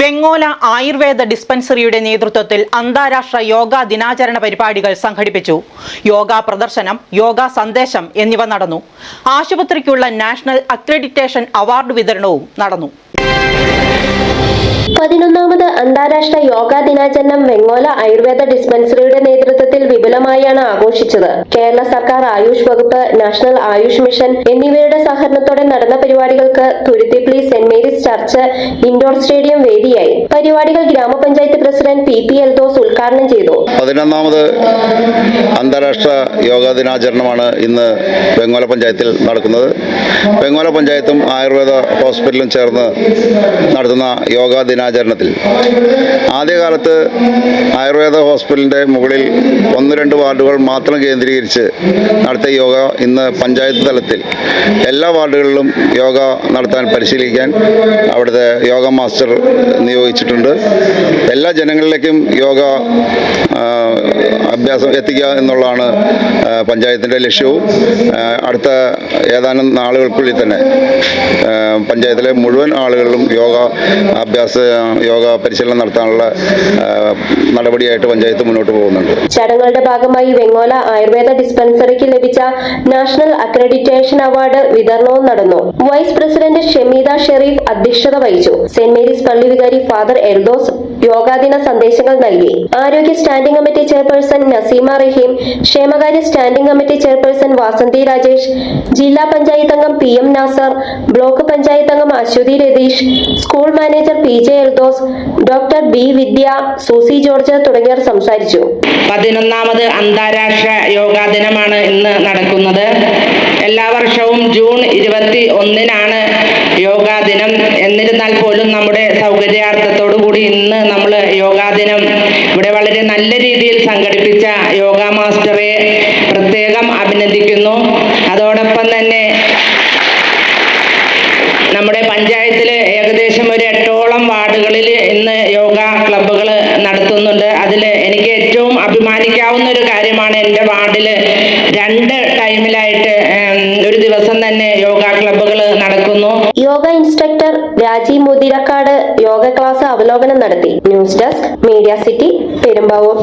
വെങ്ങോല ആയുർവേദ ഡിസ്പെൻസറിയുടെ നേതൃത്വത്തിൽ അന്താരാഷ്ട്ര യോഗ ദിനാചരണ പരിപാടികൾ സംഘടിപ്പിച്ചു. യോഗ പ്രദർശനം യോഗ സന്ദേശം എന്നിവ നടന്നു. ആശുപത്രിക്കുള്ള നാഷണൽ അക്രഡിറ്റേഷൻ അവാർഡ് വിതരണവും നടന്നു. അന്താരാഷ്ട്ര യോഗാ ദിനാചരണം വെങ്ങോല ആയുർവേദ ഡിസ്പെൻസറിയുടെ നേതൃത്വത്തിൽ വിപുലമായാണ് ആഘോഷിച്ചത്. കേരള സർക്കാർ ആയുഷ് വകുപ്പ് നാഷണൽ ആയുഷ് മിഷൻ എന്നിവയുടെ സഹകരണത്തോടെ നടന്ന പരിപാടികൾക്ക് Thuruthiply saint Mary's church indoor stadium വേദിയായി. പരിപാടികൾ ഗ്രാമപഞ്ചായത്ത് പ്രസിഡന്റ് പി പി എൽദോസ് ഉദ്ഘാടനം ചെയ്തു. പതിനൊന്നാമത് അന്താരാഷ്ട്ര യോഗാ ദിനാചരണമാണ് ഇന്ന് വെങ്ങോല പഞ്ചായത്തിൽ നടക്കുന്നത്. വെങ്ങോല പഞ്ചായത്തും ആയുർവേദ ഹോസ്പിറ്റലും ചേർന്ന് നടത്തുന്ന യോഗാ ദിനാചരണത്തിൽ ആദ്യകാലത്ത് ആയുർവേദ ഹോസ്പിറ്റലിന്റെ മുകളിൽ ഒന്ന് രണ്ട് വാർഡുകൾ മാത്രം കേന്ദ്രീകരിച്ച് നടത്തിയ യോഗ ഇന്ന് പഞ്ചായത്ത് തലത്തിൽ. എല്ലാ വാർഡുകളിലും യോഗ നടത്താൻ പരിശീലിക്കാൻ അവിടുത്തെ യോഗ മാസ്റ്റർ നിയോഗിച്ചിട്ടുണ്ട്. എല്ലാ ജനങ്ങളിലേക്കും യോഗ ആ, അഭ്യാസം എത്തിക്കുക എന്നുള്ളതാണ് പഞ്ചായത്തിന്റെ ലക്ഷ്യവും. അടുത്ത ഏതാനും നാളുകൾക്കുള്ളിൽ തന്നെ പഞ്ചായത്തിലെ മുഴുവൻ ആളുകളിലും യോഗ അഭ്യാസ യോഗ പരിശീലനം നടത്താനുള്ള നടപടിയായിട്ട് പഞ്ചായത്ത് മുന്നോട്ട് പോകുന്നുണ്ട്. ചടങ്ങുകളുടെ ഭാഗമായി വെങ്ങോല ആയുർവേദ ഡിസ്പെൻസറിക്ക് ലഭിച്ച നാഷണൽ അക്രഡിറ്റേഷൻ അവാർഡ് വിതരണവും നടന്നു. വൈസ് പ്രസിഡന്റ് ഷെമീദ ഷെറീഫ് അധ്യക്ഷത വഹിച്ചു. സെന്റ് മേരീസ് പള്ളി വികാരി ഫാദർ എൽദോസ് യോഗാദിന സന്ദേശങ്ങൾ നൽകി. ആരോഗ്യ standing committee chairperson Naseema Raheem ക്ഷേമകാര്യ standing committee chairperson Vasanthi Rajesh ജില്ലാ പഞ്ചായത്ത് അംഗം P M Nasar block panchayat അംഗം Aswathy Ratheesh school manager P J Eldhose doctor B Vidya Susie George തുടങ്ങിയവർ സംസാരിച്ചു. പതിനൊന്നാമത് അന്താരാഷ്ട്ര യോഗാ ദിനമാണ് ഇന്ന് നടക്കുന്നത്. എല്ലാ വർഷവും ജൂൺ ഇരുപത്തി ഒന്നിനാണ് യോഗാ ദിനം എന്നിരുന്നാൽ പോലും നമ്മുടെ സൗകര്യാർത്ഥത്തോടു കൂടി ഇന്ന് നമ്മൾ യോഗാ ദിനം ഇവിടെ വളരെ നല്ല രീതിയിൽ സംഘടിപ്പിച്ച യോഗ മാസ്റ്ററെ പ്രത്യേകം അഭിനന്ദിക്കുന്നു. അതോടൊപ്പം തന്നെ നമ്മുടെ പഞ്ചായത്തിൽ ഏകദേശം ഒരു എട്ടോളം വാർഡുകളിൽ ഇന്ന് യോഗ ക്ലബ്ബുകൾ നടത്തുന്നുണ്ട്. അതിൽ എനിക്ക് ഏറ്റവും അഭിമാനിക്കാവുന്ന ഒരു കാര്യമാണ് എന്റെ വാർഡിൽ രണ്ട് ടൈമിലായിട്ട് ഒരു ദിവസം തന്നെ യോഗ ക്ലബ്ബുകൾ നടക്കുന്നു. യോഗ ഇൻസ്ട്രക്ടർ രാജീവ് മുതിരക്കാട് യോഗ ക്ലാസ് അവലോകനം നടത്തി. News desk media city Perumbavoor.